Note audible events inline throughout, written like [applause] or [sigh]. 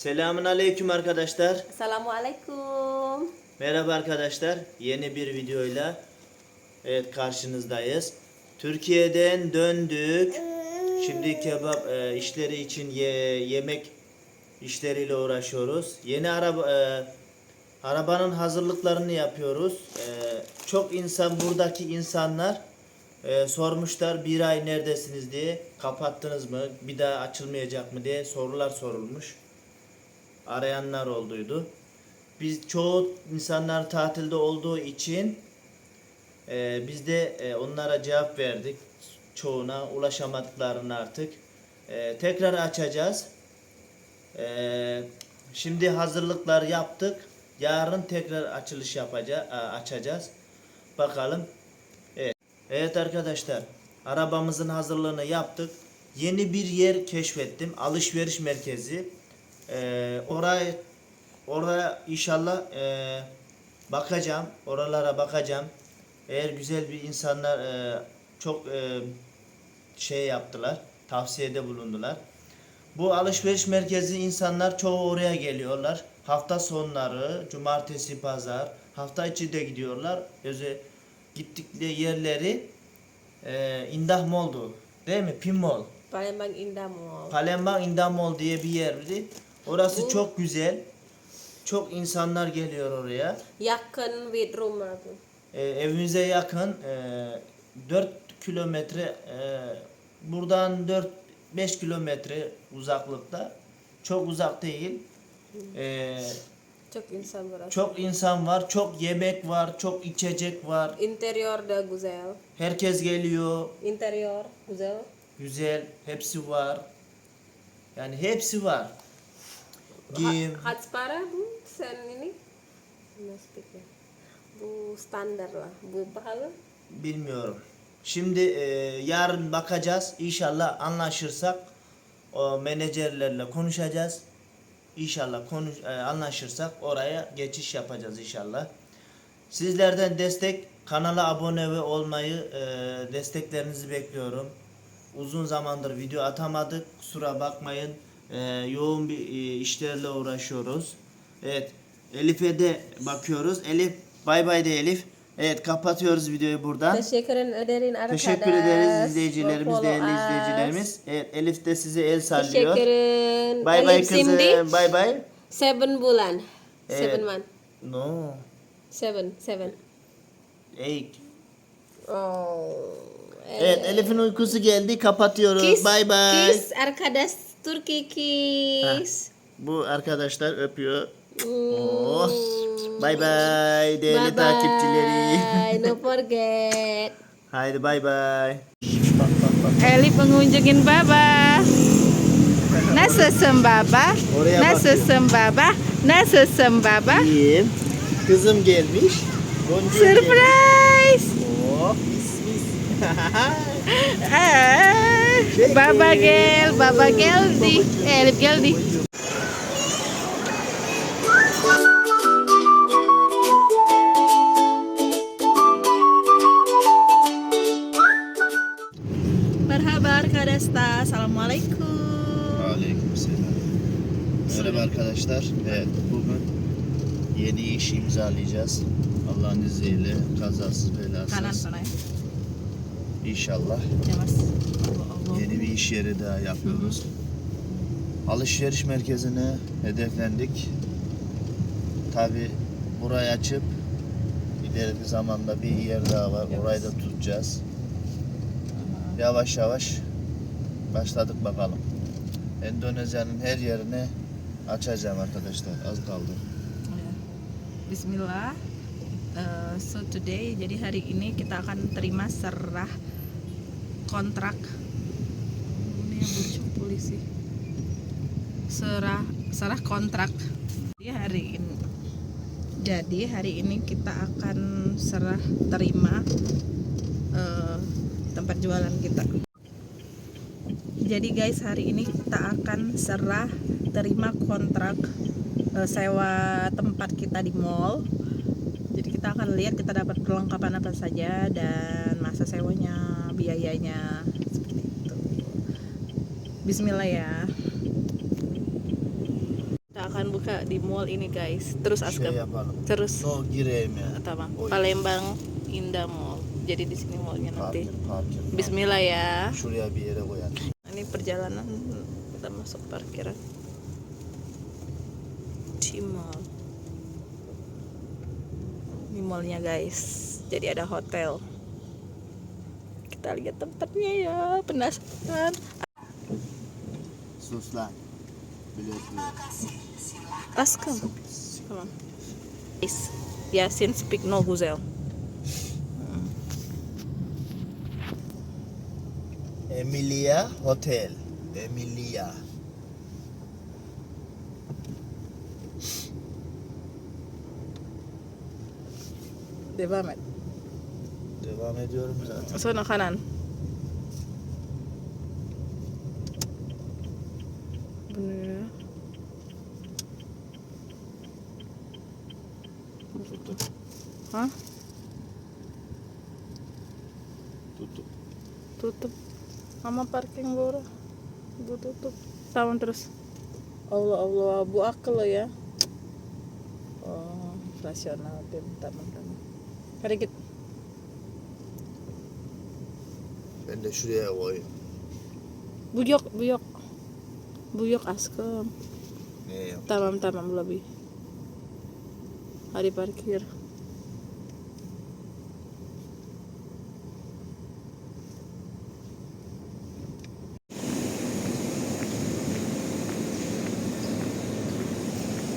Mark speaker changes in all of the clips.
Speaker 1: Selamun aleyküm arkadaşlar.
Speaker 2: Assalamualaikum.
Speaker 1: Merhaba arkadaşlar. Yeni bir videoyla evet karşınızdayız. Türkiye'den döndük. Şimdi kebap e, işleri için ye- yemek işleriyle uğraşıyoruz. Yeni araba e, arabanın hazırlıklarını yapıyoruz. E, çok insan buradaki insanlar e, sormuşlar bir ay neredesiniz diye kapattınız mı bir daha açılmayacak mı diye sorular sorulmuş arayanlar olduydu. Biz çoğu insanlar tatilde olduğu için e, biz de e, onlara cevap verdik. Çoğuna ulaşamadıklarını artık. E, tekrar açacağız. E, şimdi hazırlıklar yaptık. Yarın tekrar açılış yapacağız, açacağız. Bakalım. Evet. Evet arkadaşlar, arabamızın hazırlığını yaptık. Yeni bir yer keşfettim. Alışveriş merkezi. Ee, oraya oraya inşallah e, bakacağım. Oralara bakacağım. Eğer güzel bir insanlar e, çok e, şey yaptılar. Tavsiyede bulundular. Bu alışveriş merkezi insanlar çoğu oraya geliyorlar. Hafta sonları, cumartesi, pazar, hafta içi de gidiyorlar. Özel gittikleri yerleri e, Indah Mall'du. Değil mi? Pin Mall.
Speaker 2: Palembang Indah Mall.
Speaker 1: Palembang Indah Mall diye bir yerdi. Orası çok güzel. Çok insanlar geliyor oraya.
Speaker 2: Yakın with rumah tuh.
Speaker 1: E, evimize yakın e, 4 kilometre e, buradan 4-5 kilometre uzaklıkta. Çok uzak değil. E,
Speaker 2: Çok insan berasa.
Speaker 1: çok insan var, çok yemek var, çok içecek var.
Speaker 2: Interior da güzel.
Speaker 1: Herkes geliyor.
Speaker 2: Interior güzel.
Speaker 1: Güzel, hepsi var. Yani hepsi var. Giyim,
Speaker 2: Ha- Hatspara bu sen ini. Nasıl ya? Bu standar lah. Bu pahalı.
Speaker 1: Bilmiyorum. Şimdi e, yarın bakacağız. İnşallah anlaşırsak o menajerlerle konuşacağız. İnşallah konuş e, anlaşırsak oraya geçiş yapacağız inşallah. Sizlerden destek, kanala abone ve olmayı e, desteklerinizi bekliyorum. Uzun zamandır video atamadık. Kusura bakmayın. E, yoğun bir e, işlerle uğraşıyoruz. Evet. Elif'e de bakıyoruz. Elif bay bay de Elif. Evet kapatıyoruz videoyu buradan.
Speaker 2: Teşekkür ederim arkadaşlar.
Speaker 1: Teşekkür ederiz izleyicilerimiz, değerli izleyicilerimiz. Evet Elif de size el sallıyor.
Speaker 2: Teşekkürün.
Speaker 1: Bay bay
Speaker 2: Elif
Speaker 1: kızım. Bay bay.
Speaker 2: Seven bulan.
Speaker 1: Evet.
Speaker 2: Seven month.
Speaker 1: No.
Speaker 2: Seven. Seven.
Speaker 1: Eight.
Speaker 2: Oh.
Speaker 1: Evet Elif'in uykusu geldi. Kapatıyoruz.
Speaker 2: Kiss.
Speaker 1: Bay bay.
Speaker 2: Kiss arkadaş Turki kiss.
Speaker 1: Bu arkadaşlar öpüyor. Oh. Bay bay değerli
Speaker 2: Bye
Speaker 1: takipçileri.
Speaker 2: bye. [laughs] no forget.
Speaker 1: Haydi bay bay.
Speaker 3: Eli pengunjungin Baba. Nasılsın baba?
Speaker 1: Oraya
Speaker 3: Nasılsın baba? Nasılsın baba?
Speaker 1: İyiyim. Kızım gelmiş. Boncuğum gelmiş.
Speaker 3: Surprise!
Speaker 1: Oh, [laughs]
Speaker 3: baba gel, baba geldi. Elif geldi. Merhaba arkadaşlar. Assalamualaikum.
Speaker 1: Aleykümselam. Merhaba arkadaşlar. Evet bugün yeni iş imzalayacağız. Allah'ın izniyle kazasız belasız.
Speaker 3: Kanan sana ya.
Speaker 1: İnşallah.
Speaker 3: Allah Allah.
Speaker 1: yeni bir iş yeri daha yapıyoruz. Alışveriş merkezine hedeflendik. Tabi burayı açıp ileriki zamanda bir yer daha var. Orayı da tutacağız. Yavaş yavaş başladık bakalım. Endonezya'nın her yerini açacağım arkadaşlar. Az kaldı.
Speaker 3: Bismillah. Eh, so today, jadi hari ini kita akan terima serah kontrak. Ini yang lucu polisi. Serah serah kontrak. Jadi hari ini. Jadi hari ini kita akan serah terima eh, tempat jualan kita. Jadi guys hari ini kita akan serah terima kontrak eh, sewa tempat kita di mall. Jadi kita akan lihat kita dapat perlengkapan apa saja dan masa sewanya, biayanya seperti itu. Bismillah ya. Kita akan buka di mall ini guys. Terus Askam.
Speaker 1: Şey yapalım.
Speaker 3: Terus
Speaker 1: No gireyim ya.
Speaker 3: Tamam.
Speaker 1: Oh, iya.
Speaker 3: Palembang Indah Mall. Jadi di sini mallnya nanti. Bismillah ya. Ini perjalanan kita masuk parkiran di mall. Ini mallnya guys. Jadi ada hotel. Kita lihat tempatnya ya. Penasaran.
Speaker 1: Sus lan. Biliyorsunuz.
Speaker 3: Askam. Tamam. Guys, Yasin speak no Guzel.
Speaker 1: Emilia Hotel. Emilia.
Speaker 3: Devam et.
Speaker 1: Devam ediyorum zaten.
Speaker 3: Sana kanan. Bu ne?
Speaker 1: Tuttum.
Speaker 3: Tutup. Sama parking bora. Bu tutup. Tahun terus. Allah Allah, bu akıl lo ya. Oh, rasional tim teman-teman. Hadi kita.
Speaker 1: Ben de şuraya koyayım.
Speaker 3: Bu yok, bu yok. Bu yok.
Speaker 1: Ne?
Speaker 3: Tamam tamam lebih. Hari parkir.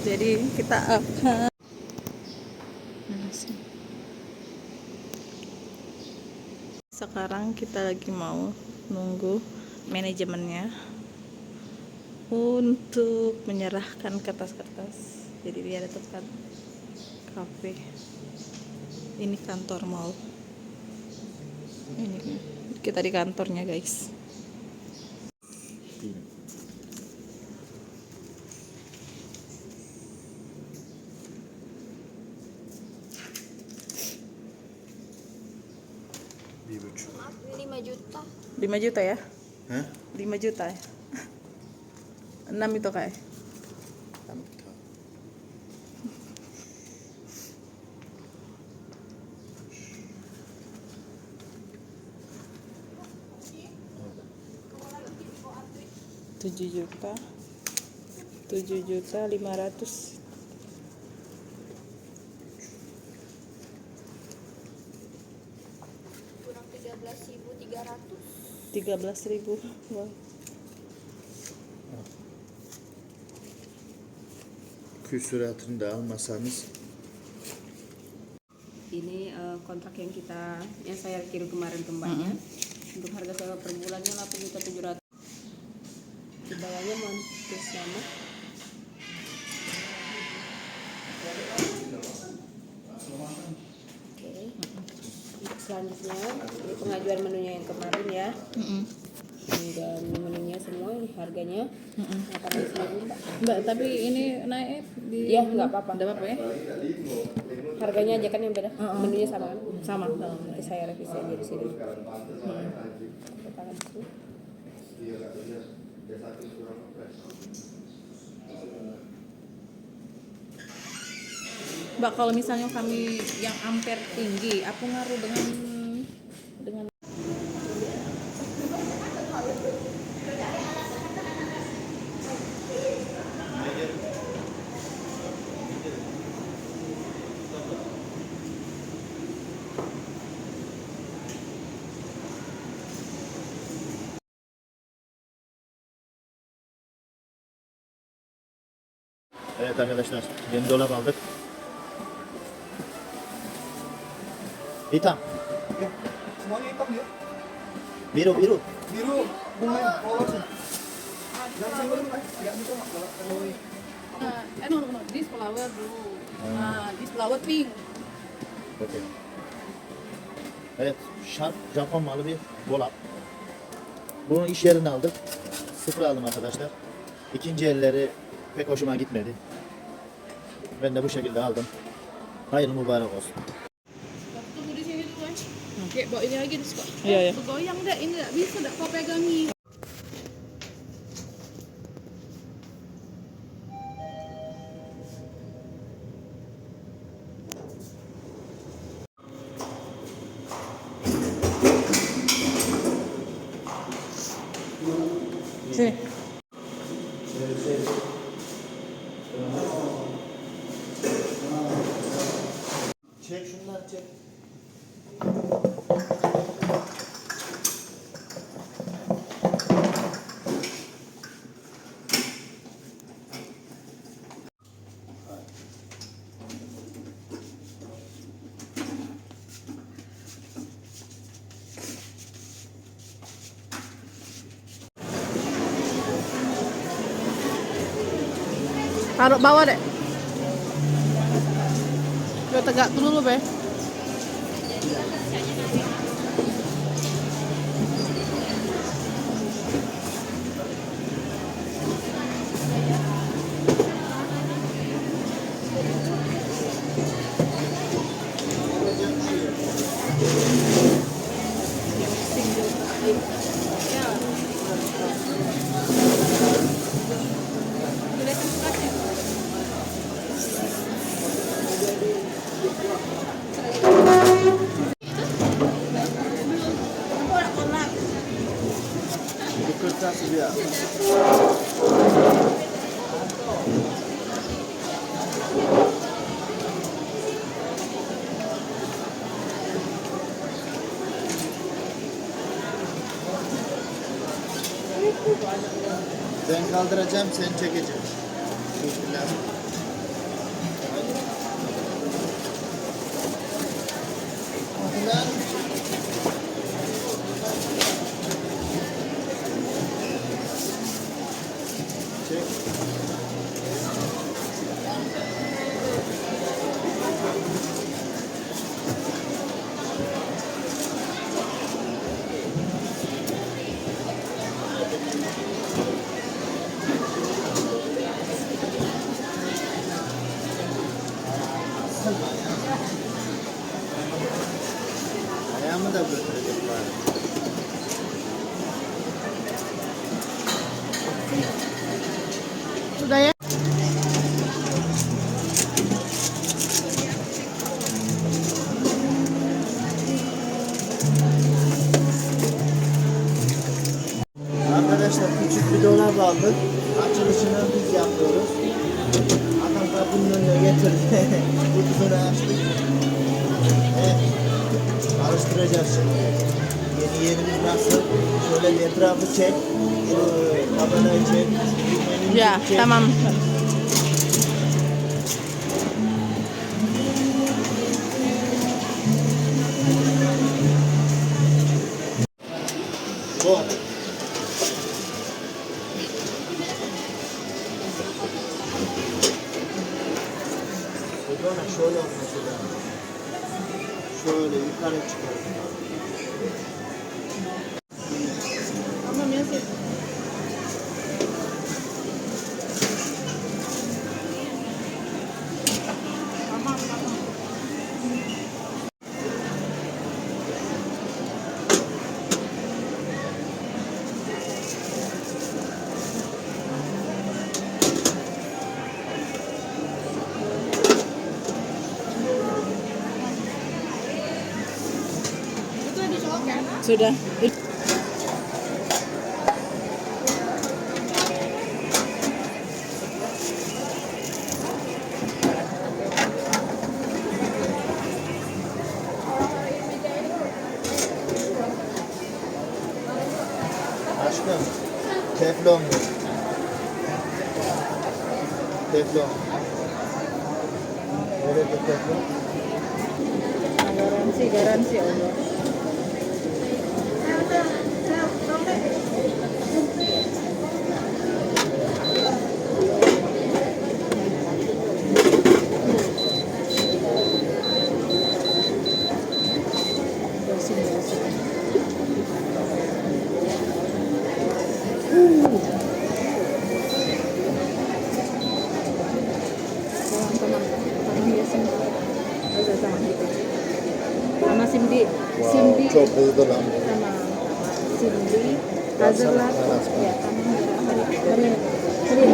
Speaker 3: Jadi kita akan sekarang kita lagi mau nunggu manajemennya untuk menyerahkan kertas-kertas. Jadi dia tempat kafe. Ini kantor mall. Ini kita di kantornya guys
Speaker 4: 5 juta
Speaker 3: ya?
Speaker 1: He?
Speaker 3: 5 juta ya? 6 itu kayak
Speaker 1: Tamam.
Speaker 3: tujuh juta. Tujuh juta lima ratus 13.000 wow.
Speaker 1: küsuratını da almasanız
Speaker 2: ini uh, kontrak yang kita yang saya kirim kemarin ke mm -hmm. untuk harga sewa per bulannya 8.700 dibayarnya montis sama selanjutnya ini pengajuan menunya yang kemarin ya Ini dan menunya semua ini harganya delapan ribu mbak
Speaker 3: Mbak, tapi ini naik di
Speaker 2: Iya, nggak apa-apa.
Speaker 3: Nggak apa-apa ya?
Speaker 2: harganya aja kan yang beda menunya sama kan
Speaker 3: Sama.
Speaker 2: Nanti saya revisi aja di sini. Sini.
Speaker 3: Mbak, kalau misalnya kami yang ampere tinggi, apa ngaruh dengan dengan
Speaker 1: Evet arkadaşlar yeni dolap aldık. Hitam.
Speaker 5: Semuanya hitam ya?
Speaker 1: Biru biru.
Speaker 5: Biru, bunga, polos. Yang saya belum ya itu kalau
Speaker 3: eh no no no this flower dulu nah this flower pink
Speaker 1: Okey. Evet şarp Japon malı bir dolap. Bunu iş yerine aldık. Sıfır aldım arkadaşlar. İkinci elleri pek hoşuma gitmedi. Ben de bu şekilde aldım. Hayırlı mübarek olsun.
Speaker 6: Kayak bawa ini lagi terus kok.
Speaker 3: Iya, iya.
Speaker 6: Goyang dah ini tak bisa tak kau pegangi.
Speaker 1: Karo
Speaker 3: bawa dek. Eh. Yo tegak dulu be.
Speaker 1: Kaldıracağım, sen çekeceksin. Bismillah. Çek. Туда я çek. Kamerayı çek. Çek.
Speaker 3: tamam. Sudah. Cindy.
Speaker 1: çok hızlı lan.
Speaker 3: Sama Cindy. Hazelnut. Ya tamam. Hadi hadi. Hadi.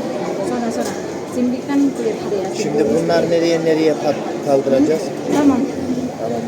Speaker 3: Sona sona. Cindy kan kulit hari ya.
Speaker 1: Şimdi bunlar nereye nereye kaldıracağız?
Speaker 3: Tamam.
Speaker 1: Tamam.